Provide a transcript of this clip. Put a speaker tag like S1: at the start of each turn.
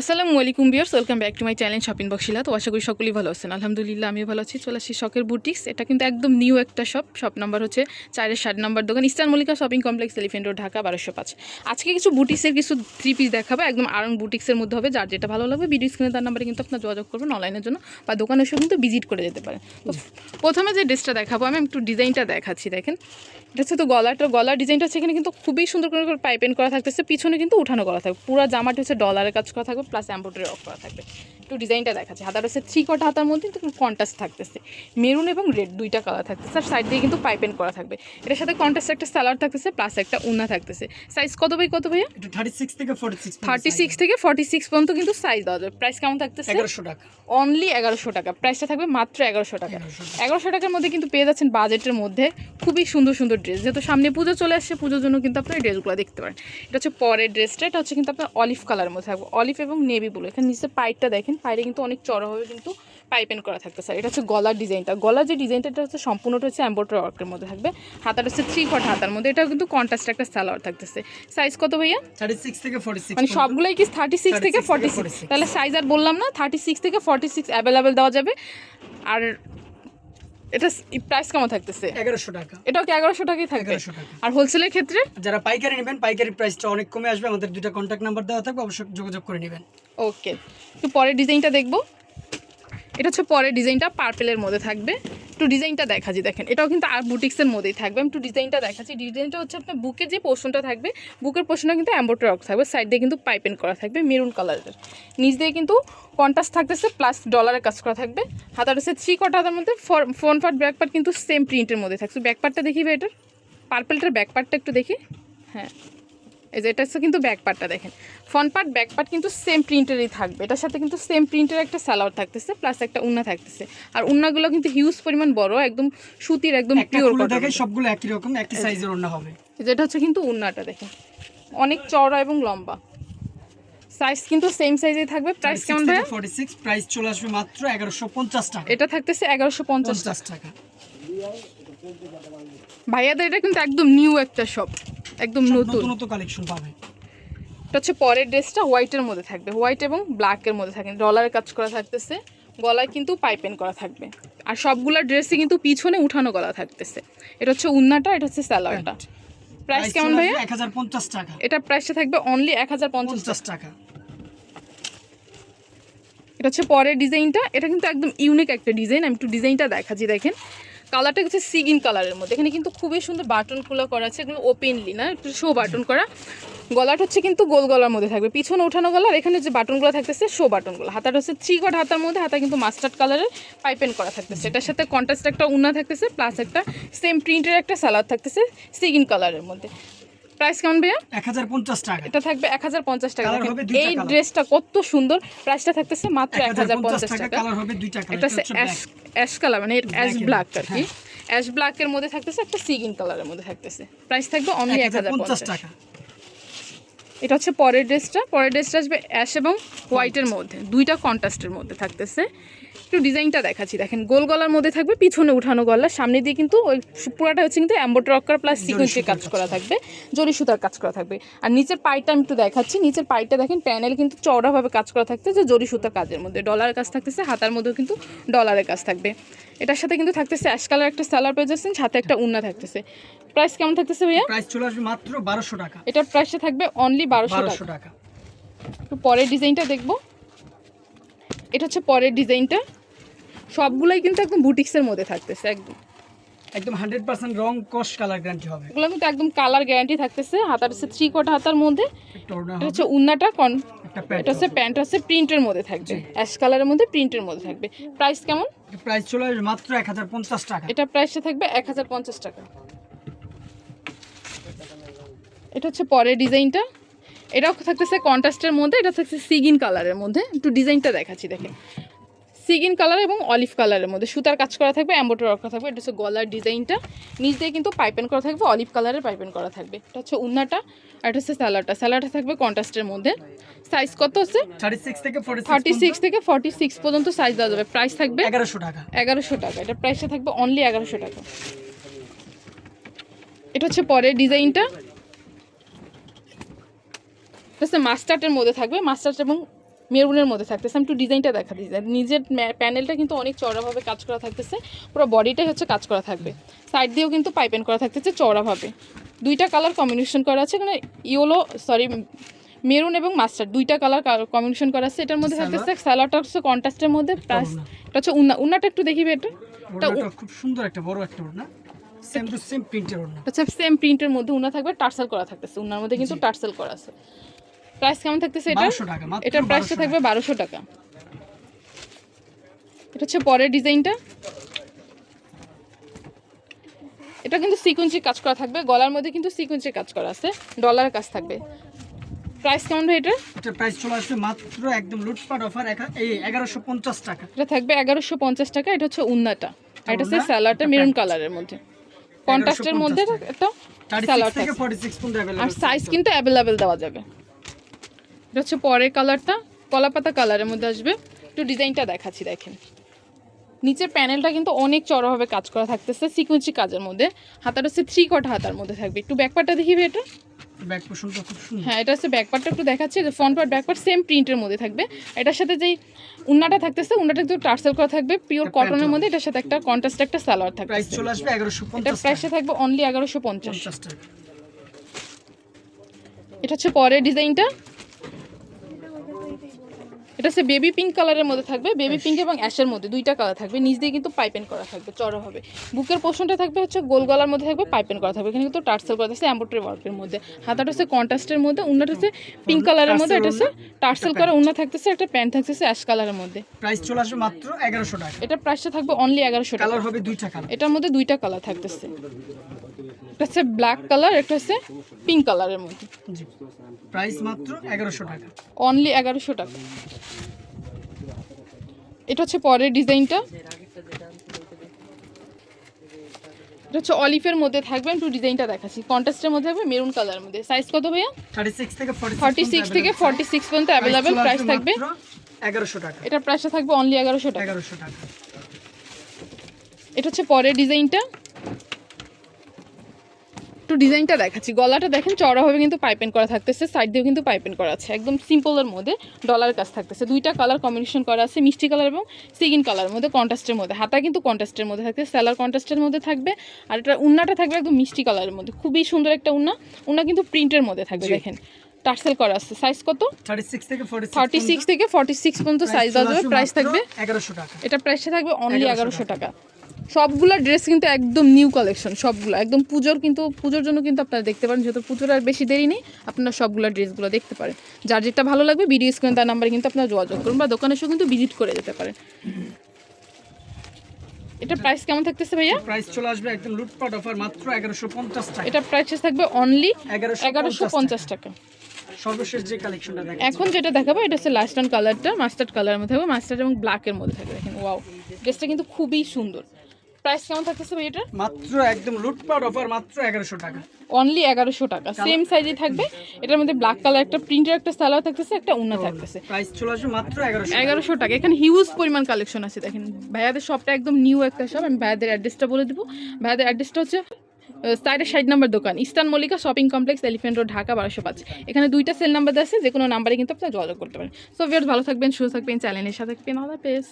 S1: আসসালামু আলাইকুম viewers welcome back to my channel shopping বক্সিলা তো আশা করি সকলেই ভালো আছেন। আলহামদুলিল্লাহ আমিও ভালো আছি। চলে আসছি শখের বুটিক্স এটা কিন্তু একদম নিউ একটা শপ শপ নাম্বার হচ্ছে চারের ষাট নাম্বার দোকান Eastern Mallika shopping complex Elephant Road Dhaka বারোশো পাঁচ। আজকে কিছু বুটিক্সের কিছু থ্রি পিস দেখাবো। একদম আরং বুটিক্সের মধ্যে হবে। যার যেটা ভালো লাগবে ভিডিও স্ক্রিনে তার নাম্বারে কিন্তু আপনার যোগাযোগ করবেন অনলাইনের জন্য বা দোকানে এসেও কিন্তু ভিজিট করে যেতে পারেন। তো প্রথমে যে ড্রেসটা দেখাবো আমি একটু ডিজাইনটা দেখাচ্ছি দেখেন। এটা হচ্ছে তো গলাটা গলার ডিজাইনটা হচ্ছে এখানে কিন্তু খুবই সুন্দর করে করে পাইপেন করা থাকতেছে। পিছনে কিন্তু উঠানো করা থাকবে। পুরো জামাটা হচ্ছে ডলারের কাজ করা থাকবে। প্লাস এম্ব্রয়ডারি অফ করা থাকবে। একটু ডিজাইনটা দেখাচ্ছে। হাতার হচ্ছে থ্রি কটা হাতার মধ্যে কিন্তু কন্ট্রাস্ট থাকতেছে। মেরুন এবং রেড দুইটা কালার থাকতেছে। আর সাইড দিয়ে কিন্তু পাইপেন করা থাকবে। এটার সাথে কন্ট্রাস্ট একটা সালার থাকতেছে প্লাস একটা উন্না থাকতেছে। সাইজ কত বাই কত ভাইয়া?
S2: থার্টি সিক্স থেকে ফোর্টি সিক্স
S1: থার্টি সিক্স থেকে ফর্টি সিক্স পর্যন্ত কিন্তু সাইজ দেওয়া যাবে। প্রাইস কেমন থাকতেছে?
S2: এগারোশো টাকা।
S1: অনলি এগারোশো টাকা। প্রাইসটা থাকবে মাত্র এগারোশো টাকা। এগারোশো টাকার মধ্যে কিন্তু পেয়ে যাচ্ছেন বাজেটের মধ্যে খুবই সুন্দর সুন্দর ড্রেস যেহেতু সামনে পুজো চলে আসছে পুজোর জন্য কিন্তু আপনার ড্রেসগুলো দেখতে পারেন। এটা হচ্ছে পরের ড্রেসটা এটা হচ্ছে কিন্তু আপনার অলিভ কালারের মধ্যে থাকবে। অলিভ এবং নেভি ব্লু। এখানে নিচে পাইপটা দেখেন পাইপে কিন্তু অনেক চড়াভাবে কিন্তু পাইপেন করা থাকতে স্যার এটা হচ্ছে গলার ডিজাইনটা। গলার যে ডিজাইনটা এটা হচ্ছে সম্পূর্ণটা হচ্ছে অ্যাম্বোড্রি ওয়ার্কের মধ্যে থাকবে। হাতাটা হচ্ছে থ্রি ফট হাতার মধ্যে। এটাও কিন্তু কন্ট্রাস্ট একটা সালোয়ার থাকতেছে। সাইজ কত ভাইয়া?
S2: থার্টি সিক্স থেকে ফোর্টি সিক্স
S1: মানে সবগুলোই কি থার্টি সিক্স থেকে
S2: 36
S1: ফর্টি সিক্স তাহলে সাইজ আর বললাম না থার্টি সিক্স থেকে ফর্টি সিক্স অ্যাভেলেবেল দেওয়া যাবে। আর এটা প্রাইস কেমন থাকতেছে?
S2: এগারোশো টাকা।
S1: এটাও কি এগারোশো টাকাই থাকবে
S2: এগারোশো টাকা।
S1: আর হোলসেলের ক্ষেত্রে?
S2: যারা পাইকারি নেবেন পাইকারি প্রাইসটা অনেক কমে আসবে। আমাদের দুইটা কন্ট্যাক্ট নাম্বার দেওয়া থাকবে অবশ্যই যোগাযোগ করে নেবেন।
S1: ওকে একটু পরের ডিজাইনটা দেখব। এটা হচ্ছে পরের ডিজাইনটা পার্পেলের মধ্যে থাকবে। একটু ডিজাইনটা দেখাচ্ছি, দেখেন। এটাও কিন্তু আর বুটিক্সের মধ্যেই থাকবে। আমি একটু ডিজাইনটা দেখাচ্ছি। ডিজাইনটা হচ্ছে আপনার বুকের যে পোর্শনটা থাকবে বুকের পোর্শনটা কিন্তু অ্যাম্বোটার রক থাকবে। সাইড দিয়ে কিন্তু পাইপেন করা থাকবে মেরুন কালারের নিচ দিয়ে কিন্তু কন্ট্রাস্ট থাকতেছে প্লাস ডলারের কাজ করা থাকবে। হাতার হচ্ছে থ্রি কটা হাতার মধ্যে ফ্রন্ট পার্ট ব্যাক পার্ট কিন্তু সেম প্রিন্টের মধ্যে থাকছে। ব্যাক পার্টটা দেখিবে এটার? পার্পেলটার ব্যাক পার্টটা একটু দেখি। হ্যাঁ। এই যে এটা হচ্ছে কিন্তু ব্যাক পার্টটা দেখেন। ফ্রন্ট পার্ট ব্যাক পার্ট কিন্তু সেম প্রিন্টেরই থাকবে। এটার সাথে কিন্তু সেম প্রিন্টের একটা স্যালাড থাকতেছে প্লাস একটা উন্না থাকতেছে। আর উন্নাগুলো কিন্তু হিউজ পরিমাণ বড় একদম সুতির একদম পিওর
S2: দেখে সবগুলো একই রকম একই সাইজের অন্য হবে।
S1: যেটা হচ্ছে কিন্তু উন্নাটা দেখেন। অনেক চওড়া এবং লম্বা। সাইজ কিন্তু সেম সাইজেই থাকবে। প্রাইস কেমন
S2: ফোর্টি সিক্স প্রাইস চলে আসবে মাত্র এগারোশো পঞ্চাশ টাকা।
S1: এটা থাকতেছে এগারোশো পঞ্চাশ
S2: পঞ্চাশ টাকা।
S1: ভাইয়াদের এটা কিন্তু একদম নিউ একটা শপ একদম নতুন।
S2: নতুন কালেকশন পাবে।
S1: এটা হচ্ছে পরের ড্রেসটা হোয়াইটের মধ্যে থাকবে। হোয়াইট এবং ব্ল্যাকের মধ্যে থাকবে। ডলারের কাজ করা থাকতেছে। গলায় কিন্তু পাইপেন করা থাকবে। আর সবগুলা ড্রেসই কিন্তু পিছনে উঠানো গলা থাকতেছে। এটা হচ্ছে উন্নাটা এটা হচ্ছে স্যালোয়ারটা প্রাইস কেমন ভাইয়া?
S2: এক হাজার পঞ্চাশ টাকা।
S1: এটা প্রাইসটা থাকবে অনলি এক হাজার পঞ্চাশ
S2: টাকা।
S1: এটা হচ্ছে পরের ডিজাইনটা। এটা কিন্তু একদম ইউনিক একটা ডিজাইন। আমি একটু ডিজাইনটা দেখাচ্ছি দেখেন। কালারটা হচ্ছে সিগিন কালারের মধ্যে। এখানে কিন্তু খুবই সুন্দর বাটনগুলো করা আছে এগুলো ওপেনলি না? একটু শো বাটন করা। গলাটা হচ্ছে কিন্তু গোল গলার মধ্যে থাকবে। পিছনে ওঠানো গলা আর এখানে যে বাটনগুলো থাকতেছে শো বাটনগুলো হাতাটা হচ্ছে থ্রি কট হাতার মধ্যে, হাতা কিন্তু মাস্টার্ড কালারের পাইপেন করা থাকতেছে। এটার সাথে কন্ট্রাস্ট একটা উন্না থাকতেছে প্লাস একটা সেম প্রিন্টের একটা সালাদ থাকতেছে, সিগিন কালারের মধ্যে। প্রাইস কেমন ভাইয়া?
S2: এক হাজার পঞ্চাশ টাকা।
S1: এটা থাকবে এক হাজার পঞ্চাশ টাকা। এই ড্রেসটা কত সুন্দর। প্রাইসটা থাকতেছে মাত্র
S2: এক
S1: হাজার পঞ্চাশ
S2: টাকা
S1: এটা হচ্ছে অ্যাশ অ্যাশ কালার মানে অ্যাশ ব্ল্যাক আর কি। অ্যাশ ব্ল্যাকের মধ্যে থাকতেছে একটা সিগিন কালারের মধ্যে থাকতেছে। প্রাইস থাকবে অনলি এক হাজার
S2: পঞ্চাশ টাকা।
S1: এটা হচ্ছে পরের ড্রেসটা। পরের ড্রেসটা আসবে অ্যাশ এবং হোয়াইটের মধ্যে। দুইটা কন্ট্রাস্টের মধ্যে থাকতেছে। একটু ডিজাইনটা দেখাচ্ছি। দেখেন গোল গলার মধ্যে থাকবে পিছনে উঠানো গলা সামনে দিয়ে কিন্তু ওই পুরাটা হচ্ছে কিন্তু অ্যাম্বোটার রক্কার প্লাস সিকুয়েন্সের কাজ করা থাকবে জরি সুতার কাজ করা থাকবে। আর নিচের পাইটা আমি একটু দেখাচ্ছি নিচের পাইটা দেখেন প্যানেল কিন্তু চওড়াভাবে কাজ করা থাকতেছে যে জরি সুতার কাজের মধ্যে। ডলারের কাজ থাকতেছে হাতার মধ্যেও কিন্তু ডলারের কাজ থাকবে। এটার সাথে কিন্তু থাকতেছে অ্যাশ কালার একটা সালার পেয়ে যাচ্ছেন সাথে একটা উন্না থাকতেছে। প্রাইস কেমন থাকতেছে ভাইয়া?
S2: প্রাইস চলে আসবে মাত্র বারোশো টাকা।
S1: এটার প্রাইসটা থাকবে অনলি বারোশো টাকা। একটু পরের ডিজাইনটা দেখব। এটা হচ্ছে পরের ডিজাইনটা। সবগুলাই কিন্তু একদম বুটিক্সের মধ্যে থাকতেছে একদম।
S2: একদম হান্ড্রেড পার্সেন্ট রং কস কালার গ্যারান্টি হবে।
S1: এগুলো কিন্তু একদম কালার গ্যারান্টি থাকতেছে হাতার হচ্ছে থ্রি কোটা হাতার মধ্যে। এটা হচ্ছে উন্নাটা কন এটা হচ্ছে প্যান্ট হচ্ছে প্রিন্টের মধ্যে থাকবে। অ্যাশ কালারের মধ্যে প্রিন্টের মধ্যে থাকবে। প্রাইস কেমন?
S2: প্রাইস চলে আসবে মাত্র এক হাজার পঞ্চাশ টাকা।
S1: এটা প্রাইসটা থাকবে এক হাজার পঞ্চাশ টাকা। এটা হচ্ছে পরের ডিজাইনটা। এটাও থাকতেছে কন্ট্রাস্টের মধ্যে এটা থাকছে সিগিন কালারের মধ্যে। একটু ডিজাইনটা দেখাচ্ছি দেখেন। সিগিন কালার এবং অলিভ কালারের মধ্যে। সুতার কাজ করা থাকবে অ্যাম্বোটার করা থাকবে এটা হচ্ছে গলার ডিজাইনটা। নিচ দিয়ে কিন্তু পাইপেন করা থাকবে অলিভ কালারের পাইপেন করা থাকবে। এটা হচ্ছে উন্নাটা আর এটা হচ্ছে স্যালাডটা। স্যালাডটা থাকবে কন্ট্রাস্টের মধ্যে। সাইজ কত হচ্ছে?
S2: থার্টি সিক্স থেকে ফোর্টি
S1: সিক্স পর্যন্ত। সাইজ দেওয়া যাবে। প্রাইস থাকবে
S2: এগারোশো টাকা।
S1: এগারোশো টাকা। এটা প্রাইসটা থাকবে অনলি এগারোশো টাকা। এটা হচ্ছে পরের ডিজাইনটা। হচ্ছে মাস্টার্টের মধ্যে থাকবে মাস্টার্ট এবং মেরুনের মধ্যে থাকতেছে। আমি একটু ডিজাইনটা দেখা দিচ্ছি নিজের প্যানেলটা কিন্তু অনেক চড়াভাবে কাজ করা থাকতেছে। পুরো বডিটাই হচ্ছে কাজ করা থাকবে। সাইড দিয়েও কিন্তু পাইপেন করা থাকতেছে চড়াভাবে দুইটা কালার কম্বিনেশন করা আছে এখানে ইয়েলো সরি মেরুন এবং মাস্টার দুইটা কালার কম্বিনেশন করা আছে। এটার মধ্যে থাকতেছে স্যালাডটা হচ্ছে কন্ট্রাস্টের মধ্যে প্লাস। এটা হচ্ছে উন্না উন্নাটা একটু দেখিবে এটা। এটা
S2: খুব সুন্দর একটা বড় একটা ওড়না। সেম টু সেম প্রিন্টের ওড়না।
S1: হচ্ছে সেম প্রিন্টের মধ্যে উন্না থাকবে টার্সেল করা থাকতেছে। উন্নার মধ্যে কিন্তু টার্সেল করা আছে। প্রাইস কেমন থাকতেছে এটা
S2: 1200 টাকা, মাত্র
S1: এটার প্রাইসটা থাকবে বারোশো টাকা। এটা হচ্ছে পরের ডিজাইনটা। এটা কিন্তু সিকুয়েন্সি কাজ করা থাকবে গলার মধ্যে কিন্তু সিকুয়েন্সি কাজ করা আছে ডলার কাজ থাকবে। প্রাইস কেমন ভাই এটা
S2: এটার প্রাইস চলে আসবে মাত্র একদম লুটপাট অফার এই এগারোশো পঞ্চাশ টাকা।
S1: এটা থাকবে এগারোশো পঞ্চাশ টাকা এটা হচ্ছে উন্নাটা। আর এটা হচ্ছে স্যালাডটা মেরুন কালারের মধ্যে। কন্ট্রাস্টের মধ্যে। একটা স্যালাড
S2: থেকে
S1: থাকবে
S2: ফর্টি সিক্স পর্যন্ত
S1: আর সাইজ কিন্তু অ্যাভেলেবেল দেওয়া যাবে। এটা হচ্ছে পরের কালারটা কলাপাতা কালারের মধ্যে আসবে। একটু ডিজাইনটা দেখাচ্ছি দেখেন। নিচের প্যানেলটা কিন্তু অনেক চড়াভাবে কাজ করা থাকতেছে সিকুয়েন্সি কাজের মধ্যে। হাতাটা হচ্ছে থ্রি কটা হাতার মধ্যে থাকবে। একটু ব্যাকপার্টটা দেখিবে এটা।
S2: ব্যাক পোর্শনটা খুব সুন্দর।
S1: হ্যাঁ এটা হচ্ছে ব্যাকপার্টটা একটু দেখাচ্ছি যে ফ্রন্ট পার্ট ব্যাকপার্ট সেম প্রিন্টের মধ্যে থাকবে। এটার সাথে যেই উন্নাটা থাকতেছে উন্নাটা একটু টার্সেল করা থাকবে পিওর কটনের মধ্যে। এটার সাথে একটা কন্ট্রাস্ট একটা সালোয়ার থাকবে
S2: প্রাইস চলে আসবে পঞ্চাশ
S1: প্রাইসটা থাকবে অনলি এগারোশো পঞ্চাশ
S2: টাকা।
S1: এটা হচ্ছে পরের ডিজাইনটা। এটা হচ্ছে বেবি পিঙ্ক কালারের মধ্যে থাকবে বেবি পিঙ্ক এবং অ্যাশের মধ্যে দুইটা কালার থাকবে। নিচ দিয়ে কিন্তু পাইপেন করা থাকবে চড়া হবে। বুকের পোর্শনটা থাকবে হচ্ছে গোল গলার মধ্যে থাকবে পাইপেন করা থাকবে। এখানে কিন্তু টার্সেল করা থাকছে এম্বোট্রি ওয়ার্কের মধ্যে। হাতাটা হচ্ছে কন্ট্রাস্টের মধ্যে উন্নাটা হচ্ছে পিঙ্ক কালারের মধ্যে এটা হচ্ছে টার্সেল করা উন্না থাকতেছে একটা প্যান্ট থাকতেছে অ্যাশ কালারের মধ্যে।
S2: প্রাইস চলে আসবে মাত্র এগারোশো টাকা।
S1: এটা প্রাইসটা থাকবে অনলি এগারোশো টাকা।
S2: হবে দুইটা কালার
S1: এটার মধ্যে দুইটা কালার থাকতেছে। একটা হচ্ছে ব্ল্যাক কালার একটা হচ্ছে পিঙ্ক কালারের মধ্যে।
S2: জি। প্রাইস মাত্র এগারোশো টাকা।
S1: অনলি এগারোশো টাকা। এটা হচ্ছে পরের ডিজাইনটা। এটা হচ্ছে অলিফের মধ্যে থাকবে একটু ডিজাইনটা দেখাচ্ছি। কন্ট্রাস্টের মধ্যে থাকবে মেরুন কালারের মধ্যে। সাইজ কত ভাইয়া?
S2: থার্টি সিক্স থেকে
S1: ফর্টি সিক্স পর্যন্ত অ্যাভেলেবেল প্রাইস থাকবে।
S2: এগারোশো টাকা।
S1: এটার প্রাইসটা থাকবে অনলি এগারোশো টাকা।
S2: এগারোশো টাকা।
S1: এটা হচ্ছে পরের ডিজাইনটা। একটু ডিজাইনটা দেখাচ্ছি। গলাটা দেখেন চড়াভাবে কিন্তু পাইপেন করা থাকতেছে সাইড দিয়েও কিন্তু পাইপেন করা আছে। একদম সিম্পলের মধ্যে ডলার কাজ থাকতেছে। দুইটা কালার কম্বিনেশন করা আছে মিষ্টি কালার এবং সিগিন কালারের মধ্যে কন্ট্রাস্টের মধ্যে। হাতা কিন্তু কন্ট্রাস্টের মধ্যে থাকবে স্যালার কন্ট্রাস্টের মধ্যে থাকবে আর এটা উন্নাটা থাকবে একদম মিষ্টি কালারের মধ্যে। খুবই সুন্দর একটা উন্না। উন্না কিন্তু প্রিন্টের মধ্যে থাকবে দেখেন। টার্সেল করা আছে। সাইজ কত?
S2: থার্টি সিক্স থেকে ফর্টি
S1: সিক্স থেকে ফর্টি সিক্স পর্যন্ত সাইজ দেওয়া যাবে। প্রাইস থাকবে
S2: এগারোশো টাকা।
S1: এটা প্রাইসটা থাকবে অনলি এগারোশো টাকা। সবগুলো ড্রেস কিন্তু একদম নিউ কালেকশন সবগুলো। একদম পুজোর কিন্তু পুজোর জন্য কিন্তু আপনারা দেখতে পারেন যেহেতু পুজোর আর বেশি দেরি নেই আপনারা সবগুলো ড্রেসগুলো দেখতে পারেন। যার যেটা ভালো লাগবে ভিডিও স্ক্রিন তার নাম্বারে কিন্তু আপনারা যোগাযোগ করুন বা দোকানে এসেও কিন্তু ভিজিট করে যেতে পারেন। এটা প্রাইস কেমন থাকতেছে ভাইয়া?
S2: প্রাইস চলে আসবে একদম লুটপাট অফার মাত্র এগারোশো পঞ্চাশ টাকা।
S1: এটা প্রাইস থাকবে অনলি
S2: এগারোশো
S1: এগারোশো পঞ্চাশ টাকা।
S2: সর্বশেষ যে কালেকশনটা দেখেন
S1: এখন যেটা দেখাবো এটা হচ্ছে লাস্ট অন কালারটা মাস্টার্ড কালারের মধ্যে থাকবে মাস্টার্ড এবং ব্ল্যাকের মধ্যে থাকবে দেখেন ওয়াও ড্রেসটা কিন্তু খুবই সুন্দর। প্রাইস কেমন থাকতেছে ভাই এটা?
S2: মাত্র একদম লুটপাট অফার মাত্র এগারোশো টাকা।
S1: অনলি এগারোশো টাকা। সেম সাইজে থাকবে। এটার মধ্যে ব্ল্যাক কালার একটা প্রিন্টের একটা সালোয়ার থাকতেছে একটা উন্না থাকতেছে।
S2: প্রাইস চলে আসবে মাত্র এগারোশো
S1: এগারোশো টাকা। এখানে হিউজ পরিমাণ কালেকশন আছে। দেখেন ভাইয়াদের শপটা একদম নিউ একটা শপ আমি ভাইয়াদের অ্যাড্রেসটা বলে দেবো। ভাইয়াদের অ্যাড্রেসটা হচ্ছে সাইডের ষাট নাম্বার দোকান। Eastern Mallika shopping complex Elephant Road Dhaka বারোশো পাঁচ। এখানে দুইটা সেল নাম্বার আছে। যে কোনো নাম্বারে কিন্তু আপনারা যোগাযোগ করতে পারেন। সো ভিউয়ার্স ভালো থাকবেন সুস্থ থাকবেন চ্যানেলের সাথে থাকবেন। আল্লাহ হাফেজ।